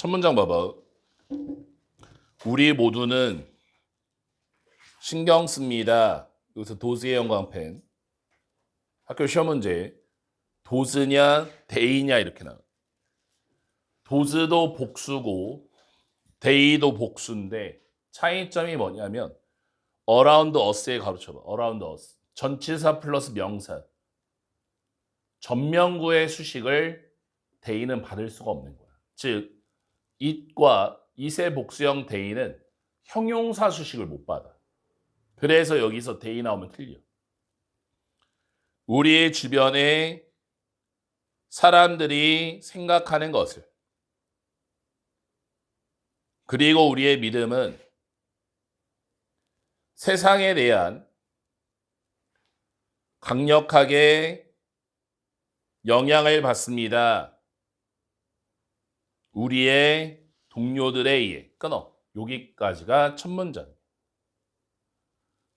첫 문장 봐봐. 우리 모두는 신경 씁니다. 여기서 도스의 영광펜. 학교 시험 문제. 도스냐, 데이냐 이렇게 나와. 도스도 복수고 데이도 복수인데 차이점이 뭐냐면 around us에 가로쳐봐. around us. 전치사 플러스 명사. 전명구의 수식을 데이는 받을 수가 없는 거야. 즉 it과 it의 복수형 데이는 형용사 수식을 못 받아. 그래서 여기서 데이 나오면 틀려. 우리의 주변에 사람들이 생각하는 것을 그리고 우리의 믿음은 세상에 대한 강력하게 영향을 받습니다. 우리의 동료들에 의해 끊어. 여기까지가 첫 문장.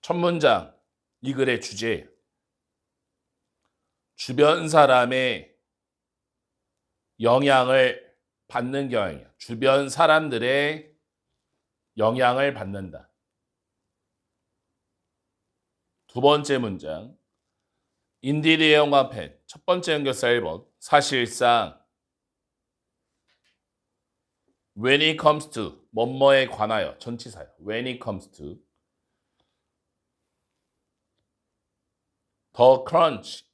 첫 문장 이 글의 주제. 주변 사람의 영향을 받는 경향이야. 주변 사람들의 영향을 받는다. 두 번째 문장. 인디드의 영광펜. 첫 번째 연결사 1번. 사실상 when it comes to 뭐뭐에 관하여 전치사야. when it comes to the crunch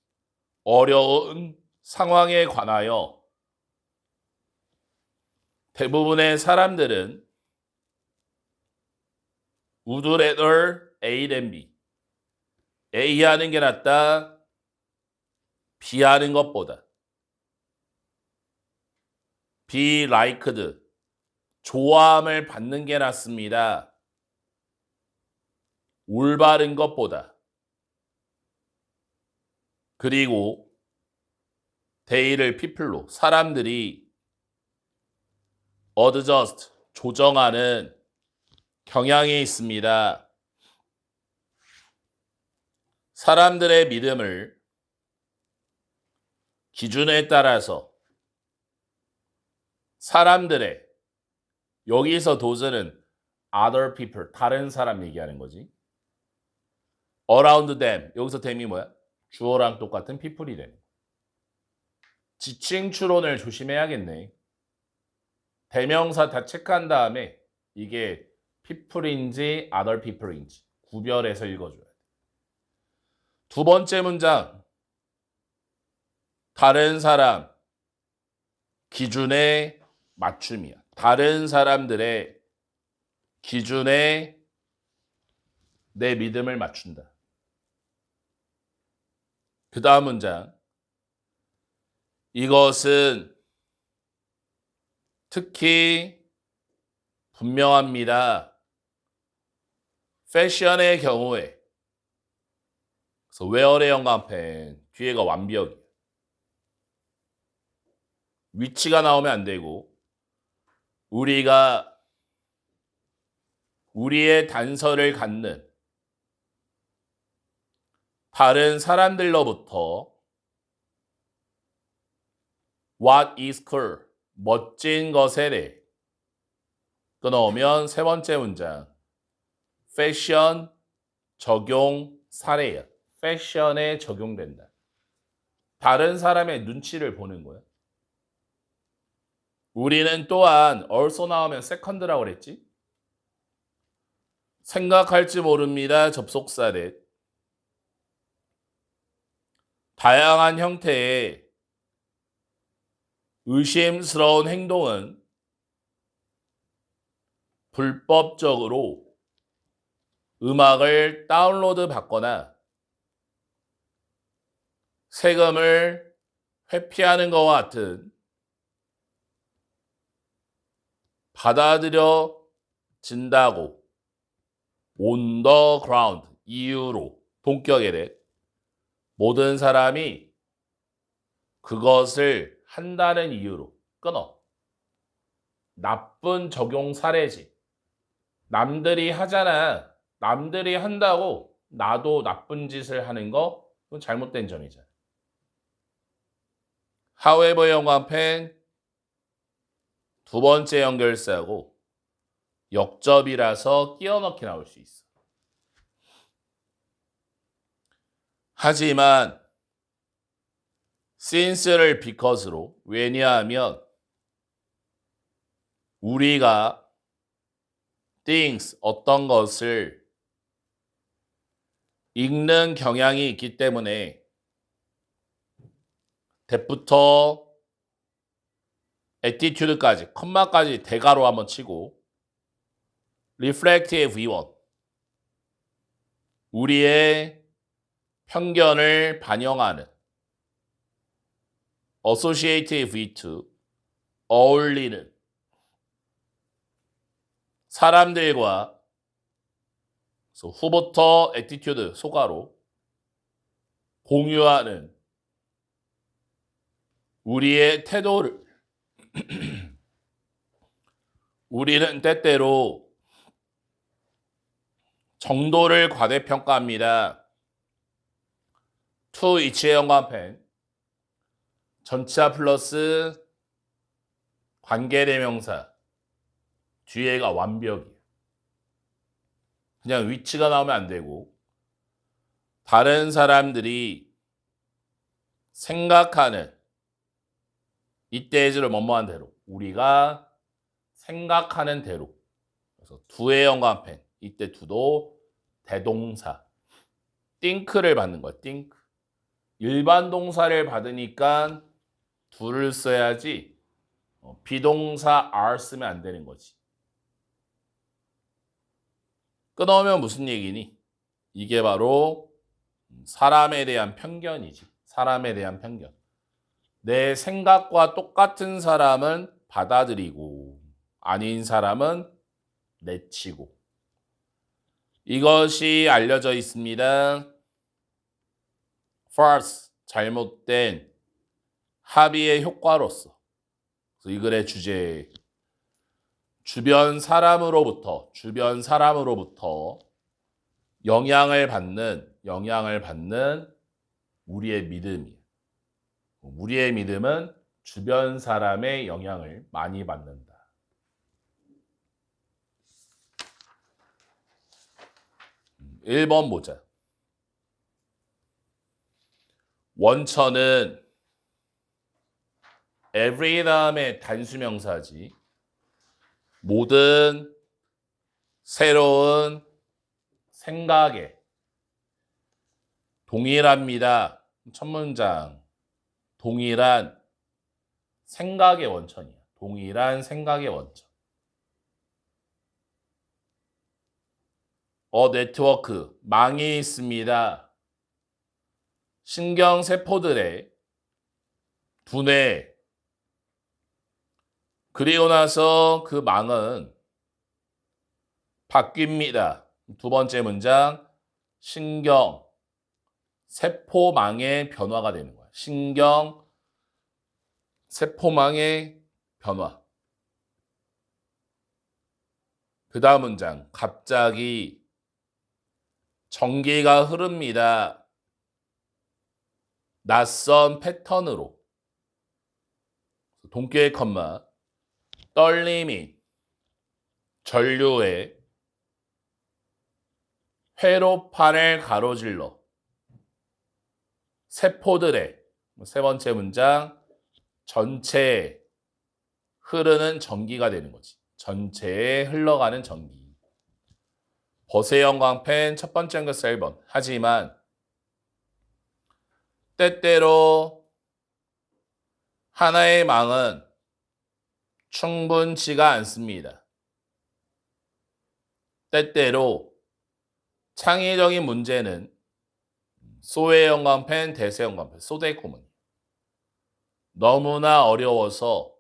어려운 상황에 관하여 대부분의 사람들은 would rather A than B A 하는 게 낫다 B 하는 것보다 be liked 좋아함을 받는 게 낫습니다. 올바른 것보다. 그리고 데이를 people로 사람들이 adjust 조정하는 경향이 있습니다. 사람들의 믿음을 기준에 따라서 사람들의 여기서 도즈는 other people 다른 사람 얘기하는 거지. around them 여기서 them이 뭐야? 주어랑 똑같은 people이 되는 거야. 지칭 추론을 조심해야겠네. 대명사 다 체크한 다음에 이게 people인지 other people인지 구별해서 읽어줘야 돼. 두 번째 문장 다른 사람 기준의 맞춤이야. 다른 사람들의 기준에 내 믿음을 맞춘다. 그 다음 문장. 이것은 특히 분명합니다. 패션의 경우에 그래서 웨어의 영감펜 뒤에가 완벽이야. 위치가 나오면 안 되고 우리가 우리의 단서를 갖는 다른 사람들로부터 what is cool 멋진 것에 대해 끊어오면 세 번째 문장 패션 적용 사례야. 패션에 적용된다. 다른 사람의 눈치를 보는 거야 우리는 또한 also 나오면 second라고 그랬지? 생각할지 모릅니다. 접속사래. 다양한 형태의 의심스러운 행동은 불법적으로 음악을 다운로드 받거나 세금을 회피하는 것과 같은 받아들여진다고 on the ground 이유로 동격에 모든 사람이 그것을 한다는 이유로 끊어. 나쁜 적용 사례지. 남들이 하잖아. 남들이 한다고 나도 나쁜 짓을 하는 거 그건 잘못된 점이잖아. However 영화펜 두 번째 연결사고 역접이라서 끼워 넣기 나올 수 있어. 하지만 since를 because로 왜냐하면 우리가 things 어떤 것을 읽는 경향이 있기 때문에 대부터 attitude까지 컴마까지 대가로 한번 치고 reflective V1 우리의 편견을 반영하는 associative V2 어울리는 사람들과 후부터 attitude 소가로 공유하는 우리의 태도를 우리는 때때로 정도를 과대평가합니다. to 이치의 연관펜 전치사 플러스 관계대명사 뒤에가 완벽이에요. 그냥 위치가 나오면 안 되고 다른 사람들이 생각하는 이때즈를 뭐뭐한 대로 우리가 생각하는 대로. 그래서 두의 연관펜 이때 두도 대동사. think를 받는 거야 think 일반 동사를 받으니까 둘을 써야지 어, 비동사 are 쓰면 안 되는 거지. 끊어오면 무슨 얘기니? 이게 바로 사람에 대한 편견이지. 사람에 대한 편견 내 생각과 똑같은 사람은 받아들이고 아닌 사람은 내치고 이것이 알려져 있습니다. false 잘못된 합의의 효과로서 이 글의 주제 주변 사람으로부터 주변 사람으로부터 영향을 받는 영향을 받는 우리의 믿음이에요. 우리의 믿음은 주변 사람의 영향을 많이 받는다. 음, 1번 보자. 원천은 every 다음에 단수명사지. 모든 새로운 생각에 동일합니다. 첫 문장. 동일한 생각의 원천이야. 동일한 생각의 원천. 어 네트워크 망이 있습니다. 신경 세포들의 분해 그리고 나서 그 망은 바뀝니다. 두 번째 문장 신경 세포망의 변화가 되는 거야. 신경 세포망의 변화. 그 다음 문장 갑자기 전기가 흐릅니다. 낯선 패턴으로 동교의 컴마 떨림이 전류의 회로판을 가로질러 세포들의 세 번째 문장 전체에 흐르는 전기가 되는 거지. 전체에 흘러가는 전기. 버세영광펜 첫 번째 한글사 1번. 하지만 때때로 하나의 망은 충분치가 않습니다. 때때로 창의적인 문제는 소의 영광펜, 대세 영광펜, 소데코문 너무나 어려워서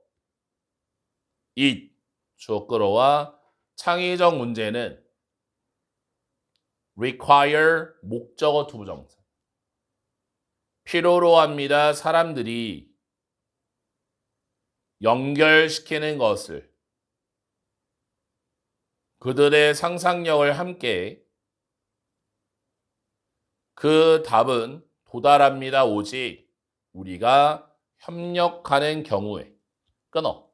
이 주어 끌어와 창의적 문제는 require 목적어 투부정사 필요로 합니다. 사람들이 연결시키는 것을 그들의 상상력을 함께 그 답은 도달합니다. 오직 우리가 협력하는 경우에 끊어.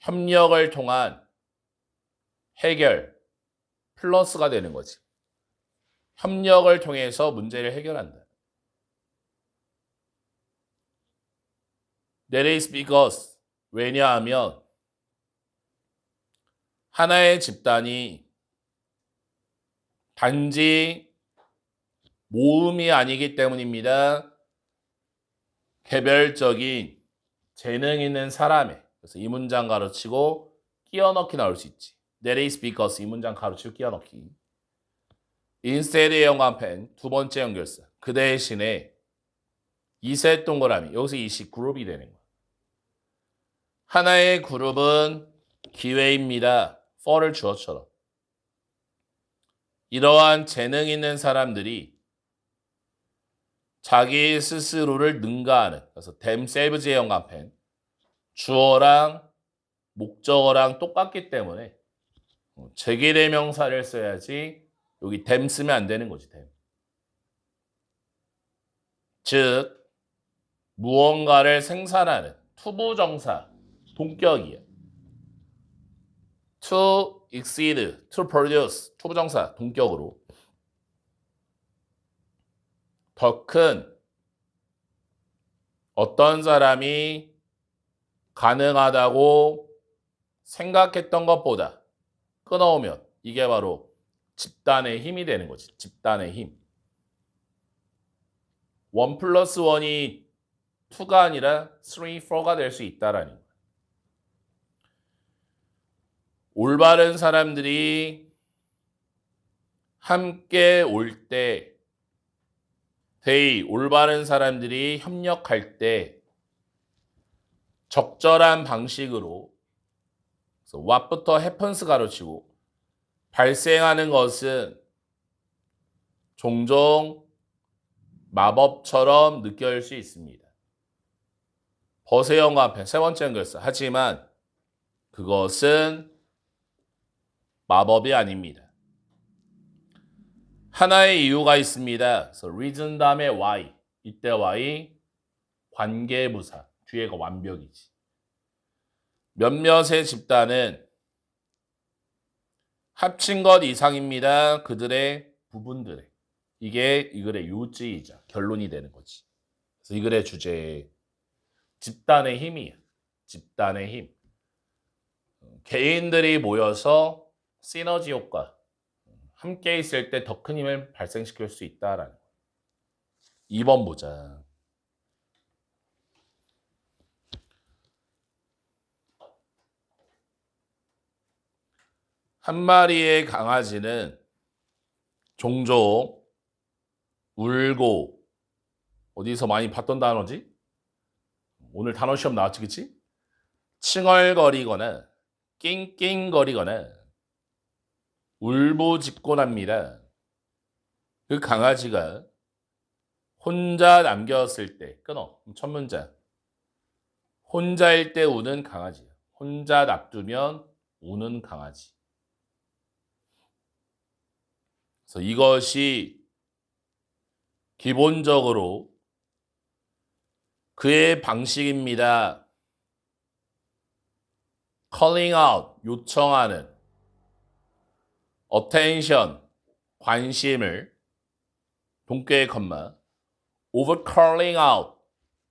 협력을 통한 해결 플러스가 되는 거지. 협력을 통해서 문제를 해결한다. That is because 왜냐하면 하나의 집단이 단지 모음이 아니기 때문입니다. 개별적인 재능 있는 사람의 그래서 이 문장 가로치고 끼워 넣기 나올 수 있지. That is because 이 문장 가로치고 끼워 넣기. instead의 연관펜 두 번째 연결사. 그 대신에 이세 동그라미 여기서 이시 그룹이 되는 거야. 하나의 그룹은 기회입니다. for를 주어처럼. 이러한 재능 있는 사람들이 자기 스스로를 능가하는 그래서 themselves의 연관펜 주어랑 목적어랑 똑같기 때문에 어, 제기대명사를 써야지 여기 them 쓰면 안 되는 거지 them. 즉 무언가를 생산하는 투부정사 동격이야. to exceed, to produce 투부정사 동격으로 더 큰 어떤 사람이 가능하다고 생각했던 것보다 끊어오면 이게 바로 집단의 힘이 되는 거지. 집단의 힘. 원 플러스 원이 2가 아니라 3, 4가 될 수 있다라는. 올바른 사람들이 함께 올 때, 데이, 올바른 사람들이 협력할 때, 적절한 방식으로, what부터 happens 가로치고, 발생하는 것은 종종 마법처럼 느껴질 수 있습니다. 버세형과 앞에 세 번째 연결사. 하지만 그것은 마법이 아닙니다. 하나의 이유가 있습니다. 그래서 reason 다음에 why. 이때 why 관계부사. 뒤에가 완벽이지. 몇몇의 집단은 합친 것 이상입니다. 그들의 부분들에. 이게 이 글의 요지이자 결론이 되는 거지. 그래서 이 글의 주제 집단의 힘이야. 집단의 힘. 개인들이 모여서 시너지 효과 함께 있을 때 더 큰 힘을 발생시킬 수 있다라는 거. 2번 보자. 한 마리의 강아지는 종종 울고 어디서 많이 봤던 단어지? 오늘 단어 시험 나왔지, 그치? 칭얼거리거나 낑낑거리거나 울보짖곤 합니다. 그 강아지가 혼자 남겼을 때 끊어. 첫 문장. 혼자일 때 우는 강아지야. 혼자 놔두면 우는 강아지. 그래서 이것이 기본적으로 그의 방식입니다. calling out, 요청하는 attention, 관심을 동격의 컴마 over calling out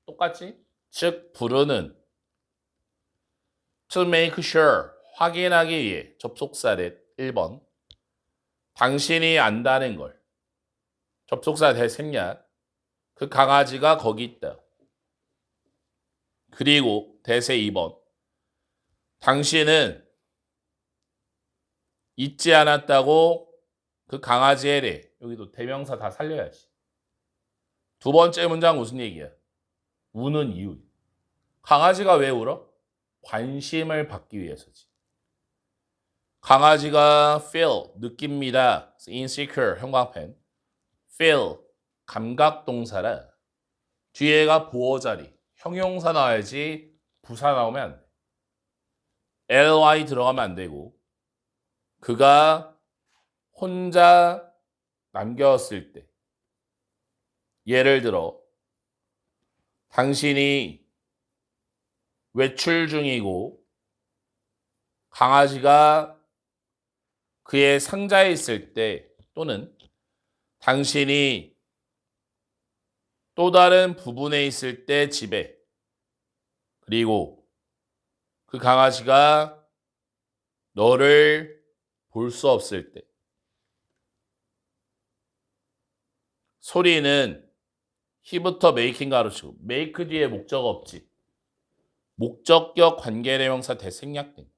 똑같지? 즉 부르는 to make sure 확인하기 위해 접속사를 1번 당신이 안다는 걸 접속사 대 생략 그 강아지가 거기 있다. 그리고 대세 2번 당신은 잊지 않았다고 그 강아지에 대해 여기도 대명사 다 살려야지. 두 번째 문장 무슨 얘기야? 우는 이유. 강아지가 왜 울어? 관심을 받기 위해서지. 강아지가 feel 느낍니다. insecure 형광펜. feel 감각 동사라 뒤에가 보어 자리 형용사 나와야지 부사 나오면 안 돼. ly 들어가면 안 되고 그가 혼자 남겼을 때 예를 들어 당신이 외출 중이고 강아지가 그의 상자에 있을 때 또는 당신이 또 다른 부분에 있을 때 집에 그리고 그 강아지가 너를 볼 수 없을 때. 소리는 히부터 메이킹 가로치고 메이크 뒤에 목적 없지. 목적격 관계대명사 대생략된.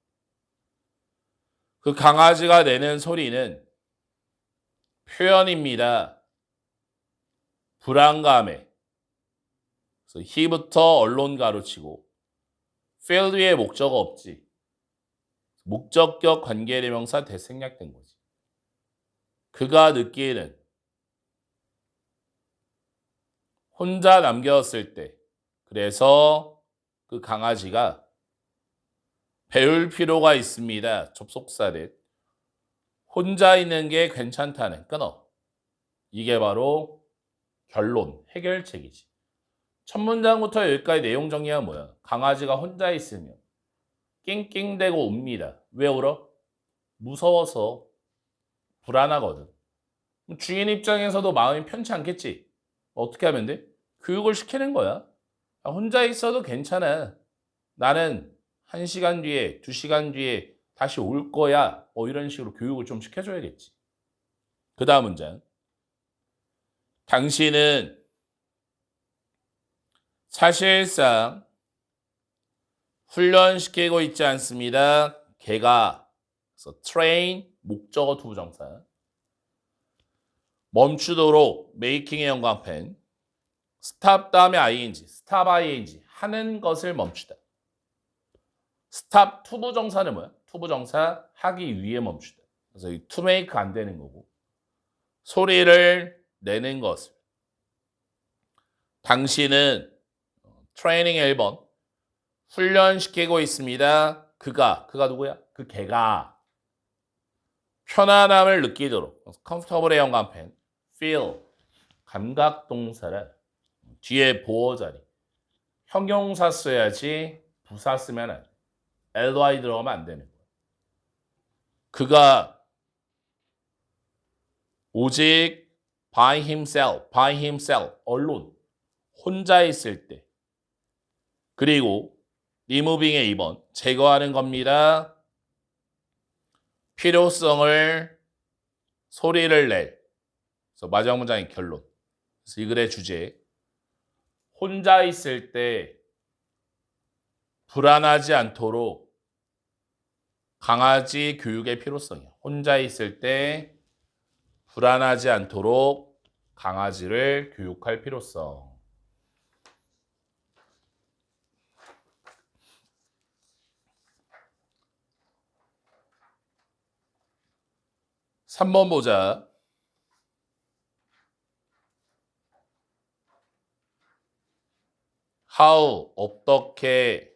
그 강아지가 내는 소리는 표현입니다. 불안감에. 그래서 he부터 언론 feel 뒤에 목적 없지 목적격 관계대명사 대생략된 거지. 그가 느끼는 혼자 남겼을 때 그래서 그 강아지가 배울 필요가 있습니다. 접속사를 혼자 있는 게 괜찮다는 끊어. 이게 바로 결론, 해결책이지. 첫 문장부터 여기까지 내용 정리가 뭐야? 강아지가 혼자 있으면 낑낑대고 옵니다. 왜 울어? 무서워서 불안하거든. 주인 입장에서도 마음이 편치 않겠지. 어떻게 하면 돼? 교육을 시키는 거야. 아, 혼자 있어도 괜찮아. 나는 한 시간 뒤에, 두 시간 뒤에 다시 올 거야. 뭐 이런 식으로 교육을 좀 시켜줘야겠지. 그 다음 문장. 당신은 사실상 훈련시키고 있지 않습니다. 걔가 그래서 train 목적어 투부정사 멈추도록 making의 영광펜 stop 다음에 ing stop ing 하는 것을 멈추다. stop 투부정사는 뭐야? 투부정사 하기 위해 멈추다. 그래서 이 to make 안 되는 거고 소리를 내는 것을 당신은 트레이닝 1번 훈련시키고 있습니다. 그가 그가 누구야? 그 개가 편안함을 느끼도록 comfortable의 영감펜 feel 감각 동사를 뒤에 보어 자리 형용사 써야지 부사 쓰면 안 돼. ly 들어가면 안 되는 거야. 그가 오직 by himself, by himself, 언론 혼자 있을 때 그리고 리무빙의 2번 제거하는 겁니다. 필요성을 소리를 낼. 그래서 마지막 문장의 결론. 그래서 이 글의 주제 혼자 있을 때 불안하지 않도록 강아지 교육의 필요성이야. 혼자 있을 때 불안하지 않도록 강아지를 교육할 필요성. 3번 보자. how 어떻게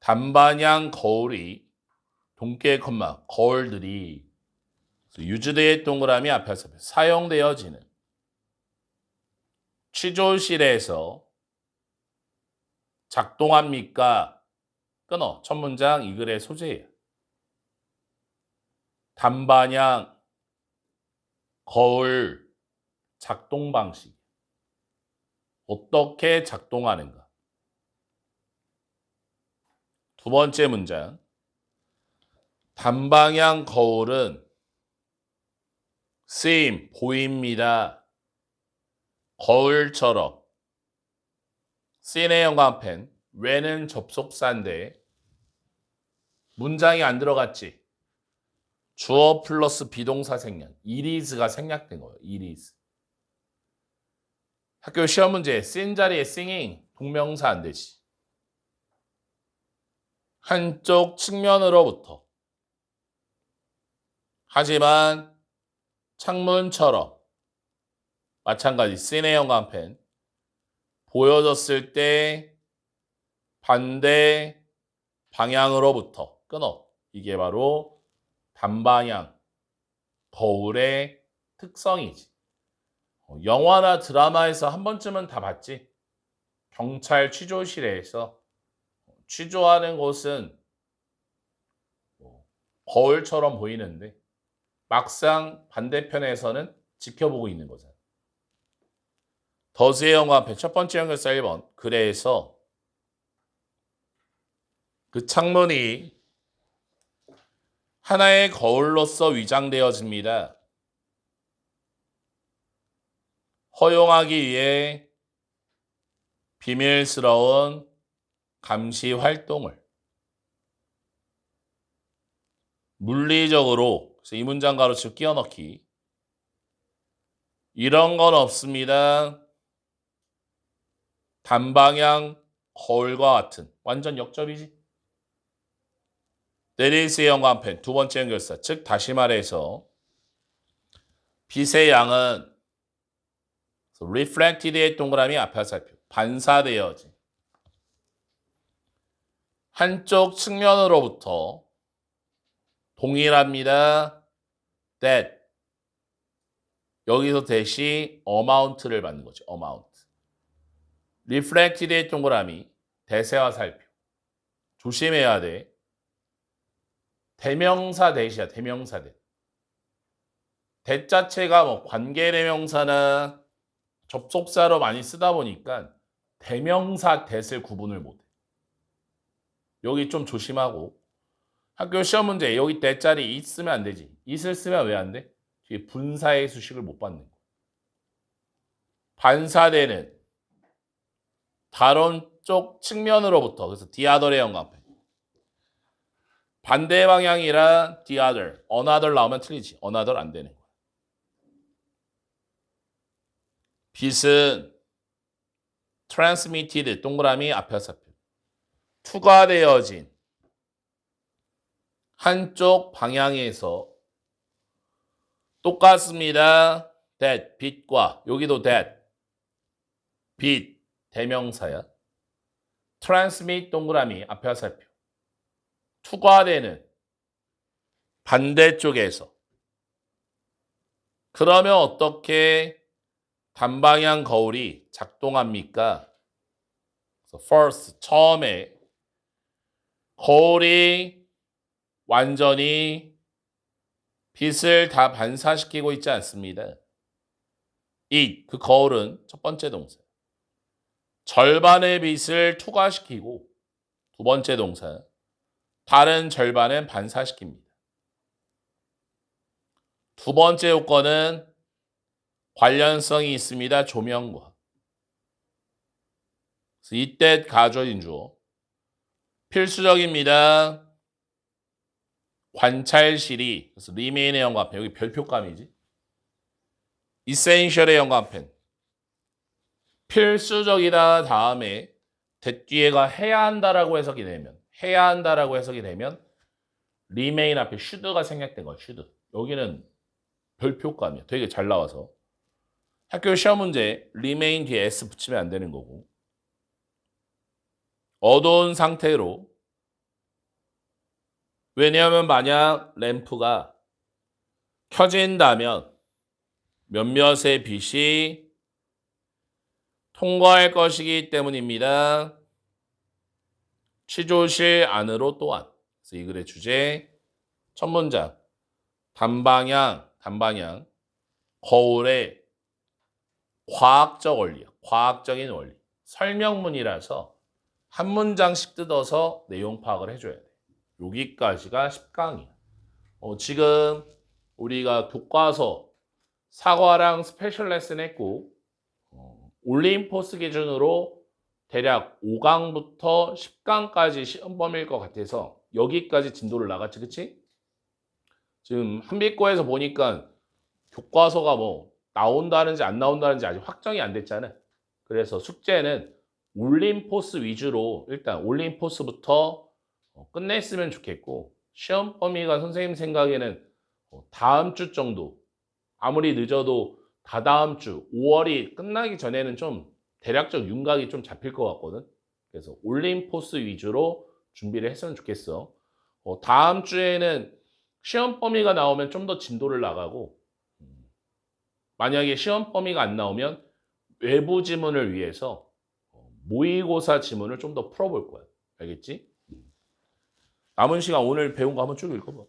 단반향 거울이 동계 컴마 거울들이 유주대의 동그라미 앞에서 사용되어지는 취조실에서 작동합니까? 끊어. 첫 문장 이 글의 소재예요. 단반향 거울 작동 방식 어떻게 작동하는가? 두 번째 문장 단방향 거울은 쓰임 보입니다. 거울처럼 씬의 영광펜 왜는 접속사인데 문장이 안 들어갔지. 주어 플러스 비동사 생략. 이리즈가 생략된 거예요. 이리즈. 학교 시험 문제 쓴 자리에 singing 동명사 안 되지. 한쪽 측면으로부터. 하지만 창문처럼 마찬가지 씬의 영광펜 보여졌을 때 반대 방향으로부터 끊어. 이게 바로 단방향 거울의 특성이지. 어, 영화나 드라마에서 한 번쯤은 다 봤지. 경찰 취조실에서 취조하는 곳은 거울처럼 보이는데 막상 반대편에서는 지켜보고 있는 거잖아. 더스의 영화 앞에 첫 번째 연결사 1번. 그래서 그 창문이 하나의 거울로서 위장되어집니다. 허용하기 위해 비밀스러운 감시 활동을 물리적으로 이 문장 가로치고 끼워 넣기 이런 건 없습니다. 단방향 거울과 같은 완전 역접이지. 네리스의 연관펜 두 번째 연결사 즉 다시 말해서 빛의 양은 reflected의 동그라미 앞에 살펴 반사되어진 한쪽 측면으로부터 동일합니다. that 여기서 대시 amount를 받는 거죠. amount. reflected의 동그라미 대세와 살펴 조심해야 돼. 대명사 대시야. 대명사 대. 대 자체가 뭐 관계대명사나 접속사로 많이 쓰다 보니까 대명사 대을 구분을 못해. 여기 좀 조심하고 학교 시험 문제 여기 대자리 있으면 안 되지. 있을 쓰면 왜 안 돼? 뒤에 분사의 수식을 못 받는 거. 반사되는 다른 쪽 측면으로부터 그래서 디아더의 영감패 반대 방향이라 the other, another 나오면 틀리지. another 안 되는 거야. 빛은 transmitted 동그라미 앞에 살펴 투과되어진 한쪽 방향에서 똑같습니다. that 빛과 여기도 that 빛 대명사야. transmit 동그라미 앞에 살펴 투과되는 반대쪽에서 그러면 어떻게 단방향 거울이 작동합니까? first 처음에 거울이 완전히 빛을 다 반사시키고 있지 않습니다. 이 그 거울은 첫 번째 동사. 절반의 빛을 투과시키고 두 번째 동사. 다른 절반은 반사시킵니다. 두 번째 요건은 관련성이 있습니다. 조명과. 이때 주어. 필수적입니다. 관찰실이 그래서 리메인의 연관펜 여기 별표감이지. 이센셜의 연관펜 필수적이다 다음에 대뒤에가 해야 한다라고 해석이 되면 해야 한다라고 해석이 되면 리메인 앞에 슈드가 생략된 거야 슈드 여기는 별표감이야 되게 잘 나와서. 학교 시험 문제 리메인 뒤에 s 붙이면 안 되는 거고. 어두운 상태로. 왜냐하면 만약 램프가 켜진다면 몇몇의 빛이 통과할 것이기 때문입니다. 취조실 안으로 또한 이 글의 주제 첫 문장 단방향 단방향 거울의 과학적 원리 과학적인 원리 설명문이라서 한 문장씩 뜯어서 내용 파악을 해줘야 돼. 여기까지가 10강이야. 어, 지금 우리가 교과서 사과랑 스페셜 레슨 했고 어, 올림포스 기준으로 대략 5강부터 10강까지 시험 범위일 것 같아서 여기까지 진도를 나갔지 그치? 지금 한빛고에서 보니까 교과서가 뭐 나온다는지 안 나온다는지 아직 확정이 안 됐잖아. 그래서 숙제는 올림포스 위주로 일단 올림포스부터 어, 끝냈으면 좋겠고 시험 범위가 선생님 생각에는 어, 다음 주 정도 아무리 늦어도 다다음 주 5월이 끝나기 전에는 좀 대략적 윤곽이 좀 잡힐 것 같거든. 그래서 올림 포스 위주로 준비를 했으면 좋겠어. 어, 다음 주에는 시험 범위가 나오면 좀 더 진도를 나가고 음, 만약에 시험 범위가 안 나오면 외부 지문을 위해서 어, 모의고사 지문을 좀 더 풀어볼 거야. 알겠지? 남은 시간 오늘 배운 거 한번 쭉 읽어봐.